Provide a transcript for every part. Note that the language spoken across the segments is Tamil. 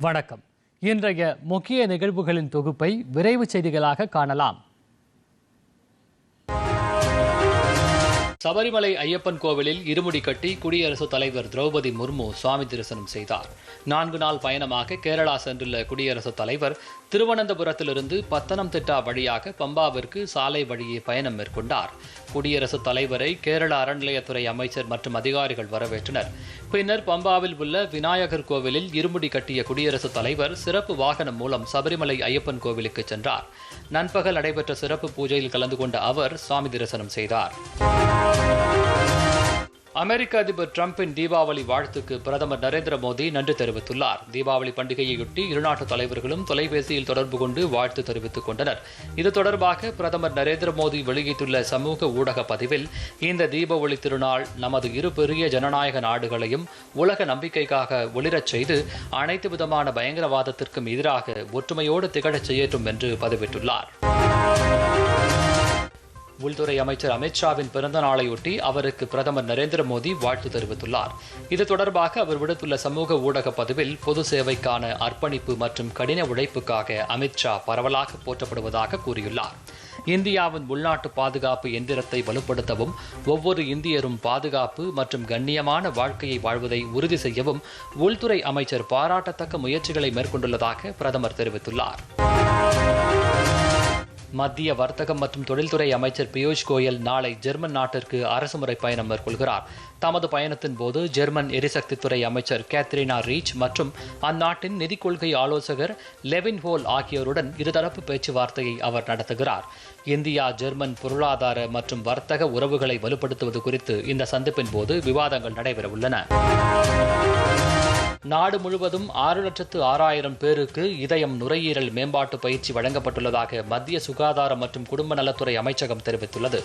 வணக்கம். இன்றைய முக்கிய நிகழ்வுகளின் தொகுப்பை விரைவு செய்திகளாக காணலாம். சபரிமலை ஐயப்பன் கோவிலில் இருமுடி கட்டி குடியரசுத் தலைவர் திரௌபதி முர்மு சுவாமி தரிசனம் செய்தார். நான்கு நாள் பயணமாக கேரளா சென்றுள்ள குடியரசுத் தலைவர் திருவனந்தபுரத்திலிருந்து பத்தனம்திட்டா வழியாக பம்பாவிற்கு சாலை வழியே பயணம் மேற்கொண்டார். குடியரசுத் தலைவரை கேரள அறநிலையத்துறை அமைச்சர் மற்றும் அதிகாரிகள் வரவேற்றனர். பின்னர் பம்பாவில் உள்ள விநாயகர் கோவிலில் இருமுடி கட்டிய குடியரசுத் தலைவர் சிறப்பு வாகனம் மூலம் சபரிமலை ஐயப்பன் கோவிலுக்கு சென்றார். நண்பகல் நடைபெற்ற சிறப்பு பூஜையில் கலந்து கொண்ட அவர் சுவாமி தரிசனம் செய்தார். அமெரிக்க அதிபர் டிரம்பின் தீபாவளி வாழ்த்துக்கு பிரதமர் நரேந்திர மோடி நன்றி தெரிவித்துள்ளார். தீபாவளி பண்டிகையையொட்டி இருநாட்டு தலைவர்களும் தொலைபேசியில் தொடர்பு கொண்டு வாழ்த்து தெரிவித்துக் கொண்டனர். இது தொடர்பாக பிரதமர் நரேந்திர மோடி வெளியிட்டுள்ள சமூக ஊடக பதிவில் இந்த தீபாவளி திருநாள் நமது இரு பெரிய ஜனநாயக நாடுகளையும் உலக நம்பிக்கைக்காக ஒளிரச் செய்து அனைத்து விதமான பயங்கரவாதத்திற்கும் எதிராக ஒற்றுமையோடு திகழச் செய்யட்டும் என்று பதிவிட்டுள்ளார். உள்துறை அமைச்சர் அமித்ஷாவின் பிறந்த நாளையொட்டி அவருக்கு பிரதமர் நரேந்திர மோடி வாழ்த்து தெரிவித்துள்ளார். இது தொடர்பாக அவர் விடுத்துள்ள சமூக ஊடக பதிவில் பொது சேவைக்கான அர்ப்பணிப்பு மற்றும் கடின உழைப்புக்காக அமித்ஷா பரவலாக போற்றப்படுவதாக கூறியுள்ளார். இந்தியாவின் உள்நாட்டு பாதுகாப்பு எந்திரத்தை வலுப்படுத்தவும் ஒவ்வொரு இந்தியரும் பாதுகாப்பு மற்றும் கண்ணியமான வாழ்க்கையை வாழ்வதை உறுதி செய்யவும் உள்துறை அமைச்சர் பாராட்டத்தக்க முயற்சிகளை மேற்கொண்டுள்ளதாக பிரதமர் தெரிவித்துள்ளார். மத்திய வர்த்தகம் மற்றும் தொழில்துறை அமைச்சர் பியூஷ் கோயல் நாளை ஜெர்மன் நாட்டிற்கு அரசுமுறை பயணம் மேற்கொள்கிறார். தமது பயணத்தின் போது ஜெர்மன் எரிசக்தித்துறை அமைச்சர் கேத்ரினா ரீச் மற்றும் அந்நாட்டின் நிதிக் கொள்கை ஆலோசகர் லெவின் ஹோல் ஆகியோருடன் இருதரப்பு பேச்சுவார்த்தையை அவர் நடத்துகிறார். இந்தியா ஜெர்மன் பொருளாதார மற்றும் வர்த்தக உறவுகளை வலுப்படுத்துவது குறித்து இந்த சந்திப்பின் போது விவாதங்கள் நடைபெறவுள்ளன. நாடு முழுவதும் ஆறு லட்சத்து ஆறாயிரம் பேருக்கு இதயம் நுரையீரல் மேம்பாட்டு பயிற்சி வழங்கப்பட்டுள்ளதாக மத்திய சுகாதாரம் மற்றும் குடும்ப நலத்துறை அமைச்சகம் தெரிவித்துள்ளது.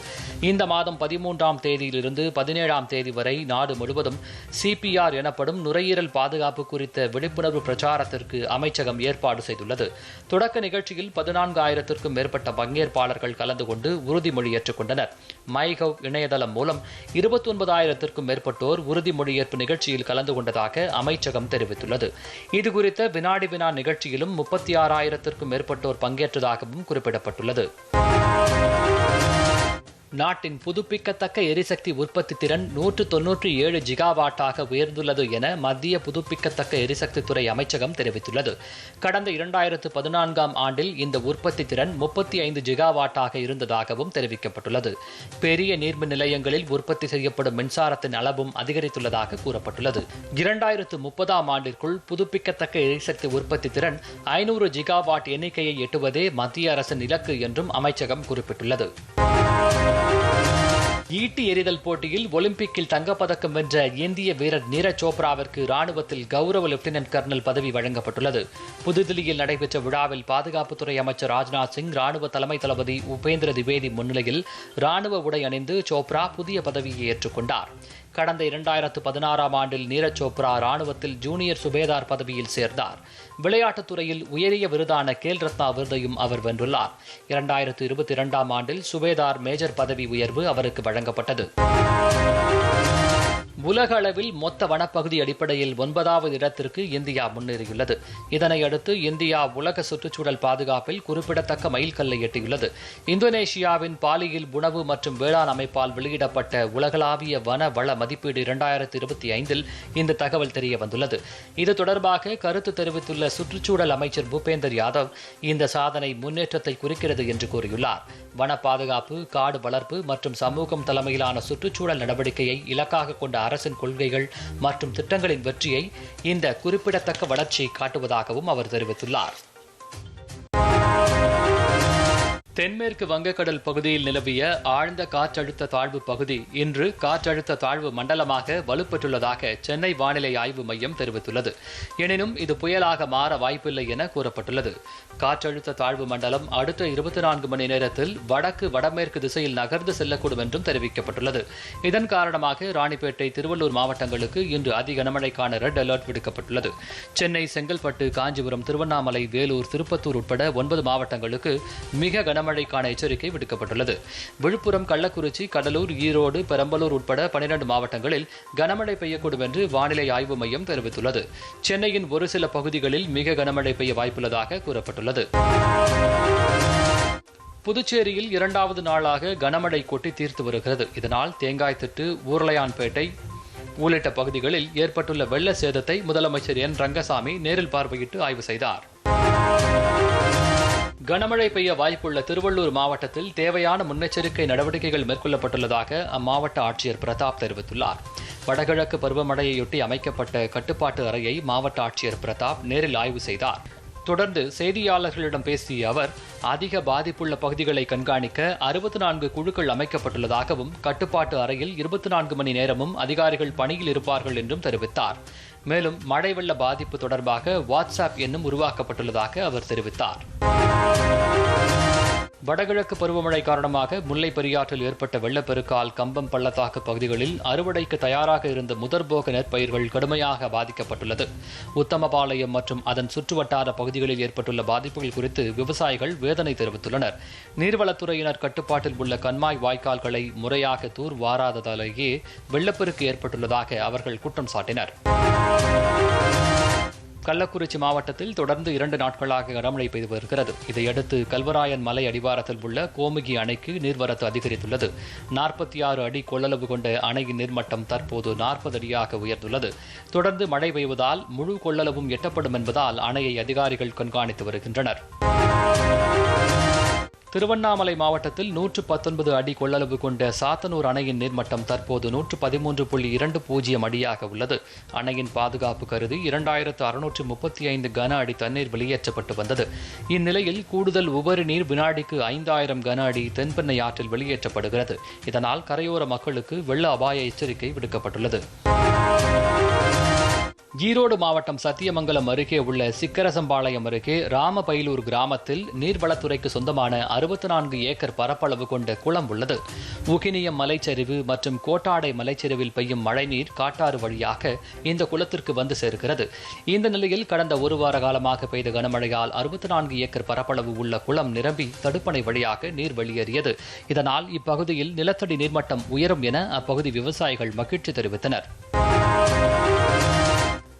இந்த மாதம் பதிமூன்றாம் தேதியிலிருந்து பதினேழாம் தேதி வரை நாடு முழுவதும் சிபிஆர் எனப்படும் நுரையீரல் பாதுகாப்பு குறித்த விழிப்புணர்வு பிரச்சாரத்திற்கு அமைச்சகம் ஏற்பாடு செய்துள்ளது. தொடக்க நிகழ்ச்சியில் பதினான்காயிரத்திற்கும் மேற்பட்ட பங்கேற்பாளர்கள் கலந்து கொண்டு உறுதிமொழி ஏற்றுக்கொண்டனர் மைகவ் இணையதளம் மூலம் இருபத்தி ஒன்பதாயிரத்திற்கும் மேற்பட்டோர் உறுதிமொழியேற்பு நிகழ்ச்சியில் கலந்து கொண்டதாக அமைச்சகம் தெரிவித்துள்ளது. இதுகுறித்த வினாடி வினா நிகழ்ச்சியிலும் முப்பத்தி ஆறாயிரத்திற்கும் மேற்பட்டோர் பங்கேற்றதாகவும் குறிப்பிடப்பட்டுள்ளது. நாட்டின் புதுப்பிக்கத்தக்க எரிசக்தி உற்பத்தி திறன் நூற்று தொன்னூற்றி ஏழு ஜிகாவாட்டாக உயர்ந்துள்ளது என மத்திய புதுப்பிக்கத்தக்க எரிசக்தித்துறை அமைச்சகம் தெரிவித்துள்ளது. கடந்த இரண்டாயிரத்து பதினான்காம் ஆண்டில் இந்த உற்பத்தி திறன் முப்பத்தி ஐந்து ஜிகாவாட்டாக இருந்ததாகவும் தெரிவிக்கப்பட்டுள்ளது. பெரிய நீர்மின் நிலையங்களில் உற்பத்தி செய்யப்படும் மின்சாரத்தின் அளவும் அதிகரித்துள்ளதாக கூறப்பட்டுள்ளது. இரண்டாயிரத்து முப்பதாம் ஆண்டிற்குள் புதுப்பிக்கத்தக்க எரிசக்தி உற்பத்தி திறன் ஐநூறு ஜிகாவாட் எண்ணிக்கையை எட்டுவதே மத்திய அரசின் இலக்கு என்றும் அமைச்சகம் குறிப்பிட்டுள்ளது. ஈட்டி எறிதல் போட்டியில் ஒலிம்பிக்கில் தங்கப்பதக்கம் வென்ற இந்திய வீரர் நீரஜ் சோப்ராவிற்கு ராணுவத்தில் கௌரவ லெப்டினன்ட் கர்னல் பதவி வழங்கப்பட்டுள்ளது. புதுதில்லியில் நடைபெற்ற விழாவில் பாதுகாப்புத்துறை அமைச்சர் ராஜ்நாத் சிங் ராணுவ தலைமை தளபதி உபேந்திர திவேதி முன்னிலையில் ராணுவ உடை அணிந்து சோப்ரா புதிய பதவியை ஏற்றுக்கொண்டார். கடந்த இரண்டாயிரத்து பதினாறாம் ஆண்டில் நீரஜ் சோப்ரா ராணுவத்தில் ஜூனியர் சுபேதார் பதவியில் சேர்ந்தார். விளையாட்டுத் துறையில் உயரிய விருதான கேல் ரத்னா விருதையும் அவர் வென்றுள்ளார். இரண்டாயிரத்து இருபத்தி இரண்டாம் ஆண்டில் சுபேதார் மேஜர் பதவி உயர்வு அவருக்கு வழங்கப்பட்டது. உலக அளவில் மொத்த வனப்பகுதி அடிப்படையில் ஒன்பதாவது இடத்திற்கு இந்தியா முன்னேறியுள்ளது. இதனையடுத்து இந்தியா உலக சுற்றுச்சூழல் பாதுகாப்பில் குறிப்பிடத்தக்க மைல்கல்லை எட்டியுள்ளது. இந்தோனேஷியாவின் பாலியில் உணவு மற்றும் வேளாண் அமைப்பால் வெளியிடப்பட்ட உலகளாவிய வன வள மதிப்பீடு இரண்டாயிரத்தி இருபத்தி ஐந்தில் இந்த தகவல் தெரிய வந்துள்ளது. இது தொடர்பாக கருத்து தெரிவித்துள்ள சுற்றுச்சூழல் அமைச்சர் பூபேந்தர் யாதவ் இந்த சாதனை முன்னேற்றத்தை குறிக்கிறது என்று கூறியுள்ளார். வன பாதுகாப்பு காடு வளர்ப்பு மற்றும் சமூகம் தலைமையிலான சுற்றுச்சூழல் நடவடிக்கையை இலக்காக கொண்ட அரசின் கொள்கைகள் மற்றும் திட்டங்களின் வெற்றியை இந்த குறிப்பிடத்தக்க வளர்ச்சி காட்டுவதாகவும் அவர் தெரிவித்துள்ளார். தென்மேற்கு வங்கக்கடல் பகுதியில் நிலவிய ஆழ்ந்த காற்றழுத்த தாழ்வு பகுதி இன்று காற்றழுத்த தாழ்வு மண்டலமாக வலுப்பெற்றுள்ளதாக சென்னை வானிலை ஆய்வு மையம் தெரிவித்துள்ளது. எனினும் இது புயலாக மாற வாய்ப்பில்லை என கூறப்பட்டுள்ளது. காற்றழுத்த தாழ்வு மண்டலம் அடுத்த இருபத்தி நான்கு மணி நேரத்தில் வடக்கு வடமேற்கு திசையில் நகர்ந்து செல்லக்கூடும் என்றும் தெரிவிக்கப்பட்டுள்ளது. இதன் காரணமாக ராணிப்பேட்டை திருவள்ளூர் மாவட்டங்களுக்கு இன்று அதி கனமழைக்கான ரெட் அலர்ட் விடுக்கப்பட்டுள்ளது. சென்னை செங்கல்பட்டு காஞ்சிபுரம் திருவண்ணாமலை வேலூர் திருப்பத்தூர் உட்பட ஒன்பது மாவட்டங்களுக்கு மிக கனமழை கனமழைக்கான எச்சரிக்கை விடுக்கப்பட்டுள்ளது. விழுப்புரம் கள்ளக்குறிச்சி கடலூர் ஈரோடு பெரம்பலூர் உட்பட பனிரண்டு மாவட்டங்களில் கனமழை பெய்யக்கூடும் என்று வானிலை ஆய்வு மையம் தெரிவித்துள்ளது. சென்னையின் ஒரு சில பகுதிகளில் மிக கனமழை பெய்ய வாய்ப்புள்ளதாக கூறப்பட்டுள்ளது. புதுச்சேரியில் இரண்டாவது நாளாக கனமழை கொட்டி தீர்த்து வருகிறது. இதனால் தேங்காய் திட்டு ஊரலையான்பேட்டை உள்ளிட்ட பகுதிகளில் ஏற்பட்டுள்ள வெள்ள சேதத்தை முதலமைச்சர் என் ரங்கசாமி நேரில் பார்வையிட்டு ஆய்வு செய்தார். கனமழை பெய்ய வாய்ப்புள்ள திருவள்ளூர் மாவட்டத்தில் தேவையான முன்னெச்சரிக்கை நடவடிக்கைகள் மேற்கொள்ளப்பட்டுள்ளதாக அம்மாவட்ட ஆட்சியர் பிரதாப் தெரிவித்துள்ளார். வடகிழக்கு பருவமழையொட்டி அமைக்கப்பட்ட கட்டுப்பாட்டு அறையை மாவட்ட ஆட்சியர் பிரதாப் நேரில் ஆய்வு செய்தார். தொடர்ந்து செய்தியாளர்களிடம் பேசிய அவர் அதிக பாதிப்புள்ள பகுதிகளை கண்காணிக்க அறுபத்தி நான்கு குழுக்கள் அமைக்கப்பட்டுள்ளதாகவும் கட்டுப்பாட்டு அறையில் இருபத்தி நான்கு மணி நேரமும் அதிகாரிகள் பணியில் இருப்பார்கள் என்றும் தெரிவித்தார். மேலும் மழை வெள்ள பாதிப்பு தொடர்பாக வாட்ஸ்அப் எண்ணும் உருவாக்கப்பட்டுள்ளதாக அவர் தெரிவித்தார். வடகிழக்கு பருவமழை காரணமாக முல்லை பெரியாற்றில் ஏற்பட்ட வெள்ளப்பெருக்கால் கம்பம் பள்ளத்தாக்கு பகுதிகளில் அறுவடைக்கு தயாராக இருந்த முதற்போக நெற்பயிர்கள் கடுமையாக பாதிக்கப்பட்டுள்ளது. உத்தமபாளையம் மற்றும் அதன் சுற்றுவட்டார பகுதிகளில் ஏற்பட்டுள்ள பாதிப்புகள் குறித்து விவசாயிகள் வேதனை தெரிவித்துள்ளனர். நீர்வளத்துறையினர் கட்டுப்பாட்டில் உள்ள கண்மாய் வாய்க்கால்களை முறையாக தூர் வாராததாலேயே வெள்ளப்பெருக்கு ஏற்பட்டுள்ளதாக அவர்கள் குற்றம் சாட்டினர். கள்ளக்குறிச்சி மாவட்டத்தில் தொடர்ந்து இரண்டு நாட்களாக கனமழை பெய்து வருகிறது. இதையடுத்து கல்வராயன் மலை அடிவாரத்தில் உள்ள கோமுகி அணைக்கு நீர்வரத்து அதிகரித்துள்ளது. நாற்பத்தி ஆறு அடி கொள்ளளவு கொண்ட அணையின் நீர்மட்டம் தற்போது நாற்பது அடியாக உயர்ந்துள்ளது. தொடர்ந்து மழை பெய்வதால் முழு கொள்ளளவும் எட்டப்படும் என்பதால் அணையை அதிகாரிகள் கண்காணித்து வருகின்றனர். திருவண்ணாமலை மாவட்டத்தில் நூற்று பத்தொன்பது அடி கொள்ளளவு கொண்ட சாத்தனூர் அணையின் நீர்மட்டம் தற்போது நூற்று பதிமூன்று புள்ளி இரண்டு பூஜ்ஜியம் அடியாக உள்ளது. அணையின் பாதுகாப்பு கருதி இரண்டாயிரத்து அறுநூற்று முப்பத்தி ஐந்து கன அடி தண்ணீர் வெளியேற்றப்பட்டு வந்தது. இந்நிலையில் கூடுதல் உபரி நீர் வினாடிக்கு ஐந்தாயிரம் கன அடி தென்பெண்ணை ஆற்றில் வெளியேற்றப்படுகிறது. இதனால் கரையோர மக்களுக்கு வெள்ள அபாய எச்சரிக்கை விடுக்கப்பட்டுள்ளது. ஈரோடு மாவட்டம் சத்தியமங்கலம் அருகே உள்ள சிக்கரசம்பாளையம் அருகே ராமபைலூர் கிராமத்தில் நீர்வளத்துறைக்கு சொந்தமான அறுபத்தி நான்கு ஏக்கர் பரப்பளவு கொண்ட குளம் உள்ளது. உகினியம் மலைச்சரிவு மற்றும் கோட்டாடை மலைச்சரிவில் பெய்யும் மழைநீர் காட்டாறு வழியாக இந்த குளத்திற்கு வந்து சேர்க்கிறது இந்த நிலையில் கடந்த ஒரு வார காலமாக பெய்த கனமழையால் அறுபத்தி நான்கு ஏக்கர் பரப்பளவு உள்ள குளம் நிரம்பி தடுப்பணை வழியாக நீர் வெளியேறியது. இதனால் இப்பகுதியில் நிலத்தடி நீர்மட்டம் உயரும் என அப்பகுதி விவசாயிகள் மகிழ்ச்சி தெரிவித்தனர்.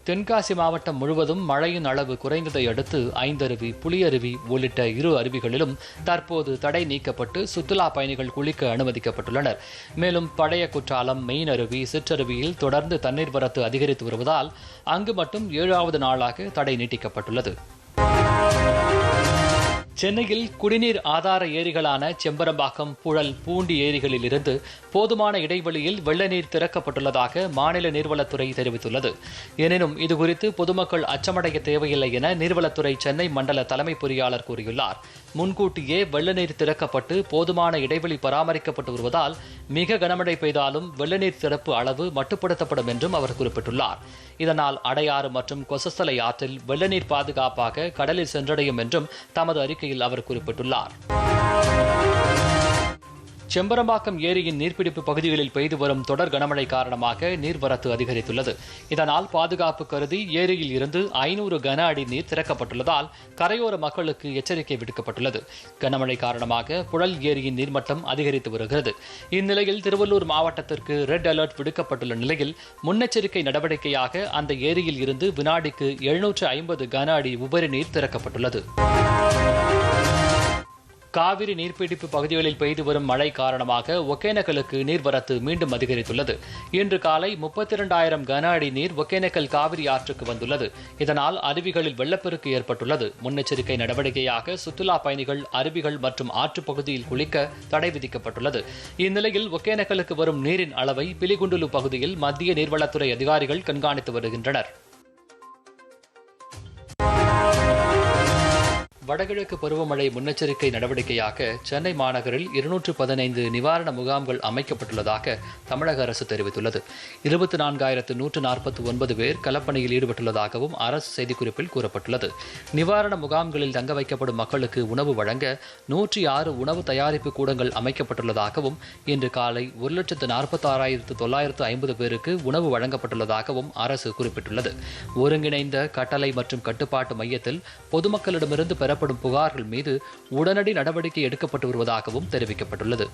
தென்காசி மாவட்டம் முழுவதும் மழையின் அளவு குறைந்ததை அடுத்து ஐந்தருவி புலியருவி உள்ளிட்ட இரு அருவிகளிலும் தற்போது தடை நீக்கப்பட்டு சுற்றுலா பயணிகள் குளிக்க அனுமதிக்கப்பட்டுள்ளனர். மேலும் பழைய குற்றாலம் மெயின் அருவி சிற்றருவியில் தொடர்ந்து தண்ணீர் வரத்து அதிகரித்து வருவதால் அங்கு மட்டும் ஏழாவது நாளாக தடை நீட்டிக்கப்பட்டுள்ளது. சென்னையில் குடிநீர் ஆதார ஏரிகளான செம்பரம்பாக்கம் புழல் பூண்டி ஏரிகளில் இருந்து போதுமான இடைவெளியில் வெள்ள நீர் திறக்கப்பட்டுள்ளதாக மாநில நீர்வளத்துறை தெரிவித்துள்ளது. எனினும் இதுகுறித்து பொதுமக்கள் அச்சமடைய தேவையில்லை என நீர்வளத்துறை சென்னை மண்டல தலைமை பொறியாளர் கூறியுள்ளார். முன்கூட்டியே வெள்ள நீர் திறக்கப்பட்டு போதுமான இடைவெளி பராமரிக்கப்பட்டு வருவதால் மிக கனமழை பெய்தாலும் வெள்ள நீர் திறப்பு அளவு மட்டுப்படுத்தப்படும் என்றும் அவர் குறிப்பிட்டுள்ளார். இதனால் அடையாறு மற்றும் கொசஸ்தலை ஆற்றில் வெள்ள நீர் பாதுகாப்பாக கடலில் சென்றடையும் என்றும் தமது அறிக்கையில் அவர் குறிப்பிட்டுள்ளார். செம்பரம்பாக்கம் ஏரியின் நீர்பிடிப்பு பகுதிகளில் பெய்து வரும் தொடர் கனமழை காரணமாக நீர்வரத்து அதிகரித்துள்ளது. இதனால் பாதுகாப்பு கருதி ஏரியில் இருந்து ஐநூறு கன அடி நீர் திறக்கப்பட்டுள்ளதால் கரையோர மக்களுக்கு எச்சரிக்கை விடுக்கப்பட்டுள்ளது. கனமழை காரணமாக புழல் ஏரியின் நீர்மட்டம் அதிகரித்து வருகிறது. இந்நிலையில் திருவள்ளூர் மாவட்டத்திற்கு ரெட் அலர்ட் விடுக்கப்பட்டுள்ள நிலையில் முன்னெச்சரிக்கை நடவடிக்கையாக அந்த ஏரியில் இருந்து வினாடிக்கு எழுநூற்று ஐம்பது கன அடி உபரி நீர் திறக்கப்பட்டுள்ளது. காவிரி நீர்பிடிப்பு பகுதிகளில் பெய்து வரும் மழை காரணமாக ஒகேனக்கலுக்கு நீர்வரத்து மீண்டும் அதிகரித்துள்ளது. இன்று காலை முப்பத்தி இரண்டாயிரம் கன அடி நீர் ஒகேனக்கல் காவிரி ஆற்றுக்கு வந்துள்ளது. இதனால் அருவிகளில் வெள்ளப்பெருக்கு ஏற்பட்டுள்ளது. முன்னெச்சரிக்கை நடவடிக்கையாக சுற்றுலா பயணிகள் அருவிகள் மற்றும் ஆற்றுப்பகுதியில் குளிக்க தடை விதிக்கப்பட்டுள்ளது. இந்நிலையில் ஒகேனக்கலுக்கு வரும் நீரின் அளவை பிலிகுண்டுலு பகுதியில் மத்திய நீர்வளத்துறை அதிகாரிகள் கண்காணித்து வருகின்றனர். வடகிழக்கு பருவமழை முன்னெச்சரிக்கை நடவடிக்கையாக சென்னை மாநகரில் இருநூற்று பதினைந்து நிவாரண முகாம்கள் அமைக்கப்பட்டுள்ளதாக தமிழக அரசு தெரிவித்துள்ளது. இருபத்தி நான்காயிரத்து நூற்று நாற்பத்தி ஒன்பது பேர் களப்பணியில் ஈடுபட்டுள்ளதாகவும் அரசு செய்திக்குறிப்பில் கூறப்பட்டுள்ளது. நிவாரண முகாம்களில் தங்க வைக்கப்படும் மக்களுக்கு உணவு வழங்க நூற்றி ஆறு உணவு தயாரிப்பு கூடங்கள் அமைக்கப்பட்டுள்ளதாகவும் இன்று காலை ஒரு லட்சத்து நாற்பத்தாறாயிரத்து தொள்ளாயிரத்து ஐம்பது பேருக்கு உணவு வழங்கப்பட்டுள்ளதாகவும் அரசு குறிப்பிட்டுள்ளது. ஒருங்கிணைந்த கட்டளை மற்றும் கட்டுப்பாட்டு மையத்தில் பொதுமக்களிடமிருந்து பெற எனப்படும் புகார்கள் மீது உடனடி நடவடிக்கை எடுக்கப்பட்டு வருவதாகவும் தெரிவிக்கப்பட்டுள்ளது.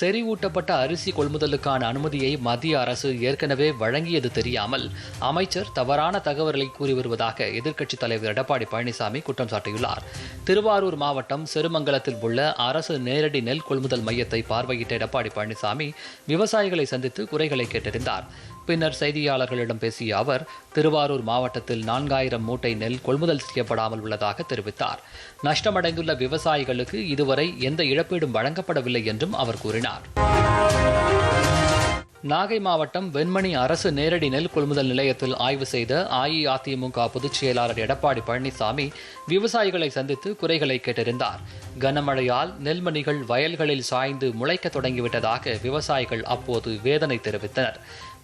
செறிவூட்டப்பட்ட அரிசி கொள்முதலுக்கான அனுமதியை மத்திய அரசு ஏற்கனவே வழங்கியது தெரியாமல் அமைச்சர் தவறான தகவல்களை கூறி வருவதாக எதிர்க்கட்சித் தலைவர் எடப்பாடி பழனிசாமி குற்றம் சாட்டியுள்ளார். திருவாரூர் மாவட்டம் செருமங்கலத்தில் உள்ள அரசு நேரடி நெல் கொள்முதல் மையத்தை பார்வையிட்ட எடப்பாடி பழனிசாமி விவசாயிகளை சந்தித்து குறைகளை கேட்டறிந்தார். பின்னர் செய்தியாளர்களிடம் பேசிய அவர் திருவாரூர் மாவட்டத்தில் நான்காயிரம் மூட்டை நெல் கொள்முதல் செய்யப்படாமல் உள்ளதாக தெரிவித்தார். நஷ்டமடைந்துள்ள விவசாயிகளுக்கு இதுவரை எந்த இழப்பீடும் வழங்கப்படவில்லை என்றும் அவர் கூறினார். நாகை மாவட்டம் வெண்மணி அரசு நேரடி நெல் கொள்முதல் நிலையத்தில் ஆய்வு செய்த அஇஅதிமுக பொதுச் செயலாளர் எடப்பாடி பழனிசாமி விவசாயிகளை சந்தித்து குறைகளை கேட்டிருந்தார் கனமழையால் நெல்மணிகள் வயல்களில் சாய்ந்து முளைக்க தொடங்கிவிட்டதாக விவசாயிகள் அப்போது வேதனை தெரிவித்தனர்.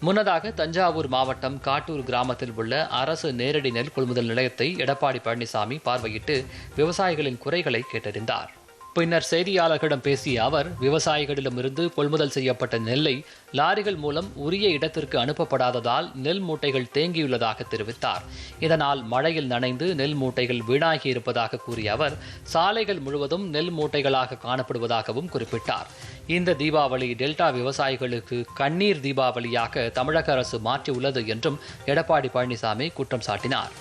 முன்னதாக தஞ்சாவூர் மாவட்டம் காட்டூர் கிராமத்தில் உள்ள அரசு நேரடி நெல் கொள்முதல் நிலையத்தை எடப்பாடி பழனிசாமி பார்வையிட்டு விவசாயிகளின் குறைகளை கேட்டறிந்தார். பின்னர் செய்தியாளர்களிடம் பேசிய அவர் விவசாயிகளிடமிருந்து கொள்முதல் செய்யப்பட்ட நெல்லை லாரிகள் மூலம் உரிய இடத்திற்கு அனுப்பப்படாததால் நெல் மூட்டைகள் தேங்கியுள்ளதாக தெரிவித்தார். இதனால் மழையில் நனைந்து நெல் மூட்டைகள் வீணாகி இருப்பதாக கூறிய அவர் சாலைகள் முழுவதும் நெல் மூட்டைகளாக காணப்படுவதாகவும் குறிப்பிட்டார். இந்த தீபாவளி டெல்டா விவசாயிகளுக்கு கண்ணீர் தீபாவளியாக தமிழக அரசு மாற்றியுள்ளது என்றும் எடப்பாடி பழனிசாமி குற்றம் சாட்டினார்.